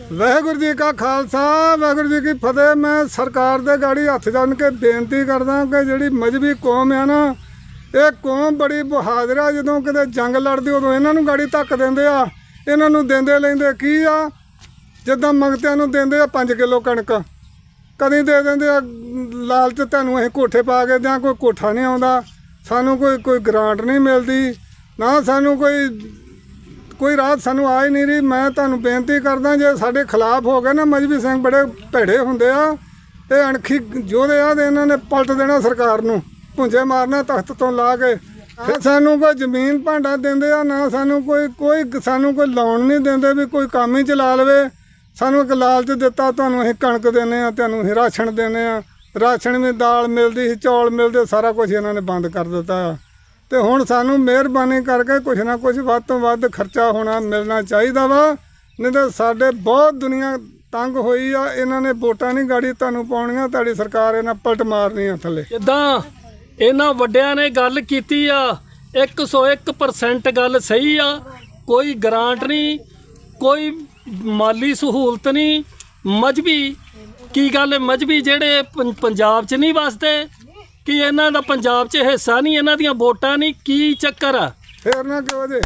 ਵਾਹਿਗੁਰੂ ਜੀ ਕਾ ਖਾਲਸਾ, ਵਾਹਿਗੁਰੂ ਜੀ ਕੀ ਫਤਿਹ। ਮੈਂ ਸਰਕਾਰ ਦੇ ਗਾੜੀ ਹੱਥ ਜੋੜ ਕੇ ਬੇਨਤੀ ਕਰਦਾ ਕਿ ਜਿਹੜੀ ਮਜਬੀ ਕੌਮ ਆ ਨਾ, ਇਹ ਕੌਮ ਬੜੀ ਬਹਾਦਰ ਆ। ਜਦੋਂ ਕਿਤੇ ਜੰਗ ਲੜਦੀ, ਉਦੋਂ ਇਹਨਾਂ ਨੂੰ ਗਾੜੀ ਧੱਕ ਦਿੰਦੇ ਆ। ਇਹਨਾਂ ਨੂੰ ਦਿੰਦੇ ਲੈਂਦੇ ਕੀ ਆ? ਜਿੱਦਾਂ ਮੰਗਤਿਆਂ ਨੂੰ ਦਿੰਦੇ ਆ 5 ਕਿਲੋ ਕਣਕ। ਕਦੀ ਦੇ ਦਿੰਦੇ ਆ, ਲਾਲਚ ਤੁਹਾਨੂੰ ਅਸੀਂ ਕੋਠੇ ਪਾ ਕੇ ਜਾਂ ਕੋਈ ਕੋਠਾ ਨਹੀਂ ਆਉਂਦਾ। ਸਾਨੂੰ ਕੋਈ ਕੋਈ ਗ੍ਰਾਂਟ ਨਹੀਂ ਮਿਲਦੀ, ਨਾ ਸਾਨੂੰ ਕੋਈ ਕੋਈ ਰਾਤ ਸਾਨੂੰ ਆ ਹੀ ਨਹੀਂ ਰਹੀ। ਮੈਂ ਤੁਹਾਨੂੰ ਬੇਨਤੀ ਕਰਦਾ, ਜੇ ਸਾਡੇ ਖਿਲਾਫ ਹੋ ਗਏ ਨਾ, ਮਜਬੀ ਸਿੰਘ ਬੜੇ ਭੇੜੇ ਹੁੰਦੇ ਆ। ਤੇ ਅਣਖੀ ਯੋਧੇ ਆ ਤੇ ਇਹਨਾਂ ਨੇ ਪਲਟ ਦੇਣਾ ਸਰਕਾਰ ਨੂੰ। ਭੁੰਜੇ ਮਾਰਨਾ, ਤਖਤ ਤੋਂ ਲਾ ਕੇ। ਨਾ ਸਾਨੂੰ ਕੋਈ ਜ਼ਮੀਨ ਭਾਂਡਾ ਦਿੰਦੇ ਆ, ਨਾ ਸਾਨੂੰ ਕੋਈ ਕੋਈ ਸਾਨੂੰ ਕੋਈ ਲਾਉਣ ਨਹੀਂ ਦਿੰਦੇ ਵੀ ਕੋਈ ਕੰਮ ਹੀ ਚਲਾ ਲਵੇ। ਸਾਨੂੰ ਇੱਕ ਲਾਲਚ ਦਿੱਤਾ, ਤੁਹਾਨੂੰ ਅਸੀਂ ਕਣਕ ਦਿੰਨੇ ਆ, ਤੁਹਾਨੂੰ ਅਸੀਂ ਰਾਸ਼ਨ ਦਿੰਨੇ ਆ। ਰਾਸ਼ਨ ਵੀ ਦਾਲ ਮਿਲਦੀ ਸੀ, ਚੌਲ ਮਿਲਦੇ, ਸਾਰਾ ਕੁਝ ਇਹਨਾਂ ਨੇ ਬੰਦ ਕਰ ਦਿੱਤਾ। ਆ ਤੇ ਹੁਣ ਸਾਨੂੰ ਮਿਹਰਬਾਨੀ ਕਰਕੇ ਕੁਝ ਨਾ ਕੁਝ ਵੱਧ ਤੋਂ ਵੱਧ ਖਰਚਾ ਹੋਣਾ, ਮਿਲਣਾ ਚਾਹੀਦਾ ਵਾ। ਨਹੀਂ ਤਾਂ ਸਾਡੇ ਬਹੁਤ ਦੁਨੀਆ ਤੰਗ ਹੋਈ ਆ, ਇਹਨਾਂ ਨੇ ਵੋਟਾਂ ਨਹੀਂ ਗਾੜੀ ਤੁਹਾਨੂੰ ਪਾਉਣੀਆਂ, ਤੁਹਾਡੀ ਸਰਕਾਰ ਇਹਨਾਂ ਪਲਟ ਮਾਰਨੀ ਆ ਥੱਲੇ। ਜਿੱਦਾਂ ਇਹਨਾਂ ਵੱਡਿਆਂ ਨੇ ਗੱਲ ਕੀਤੀ ਆ 101% ਗੱਲ ਸਹੀ ਆ, ਕੋਈ ਗ੍ਰਾਂਟ ਨਹੀਂ, ਕੋਈ ਮਾਲੀ ਸਹੂਲਤ ਨਹੀਂ। ਮਜਬੀ, ਕੀ ਗੱਲ ਹੈ? ਮਜਬੀ ਜਿਹੜੇ ਪੰ- ਪੰਜਾਬ 'ਚ ਨਹੀਂ ਵਸਦੇ ਕਿ ਇਹਨਾਂ ਦਾ ਪੰਜਾਬ 'ਚ ਹਿੱਸਾ ਨਹੀਂ? ਇਹਨਾਂ ਦੀਆਂ ਵੋਟਾਂ ਨਹੀਂ? ਕੀ ਚੱਕਰ ਆ? ਫੇਰ ਨਾ ਕਿਉਂ ਜੇ।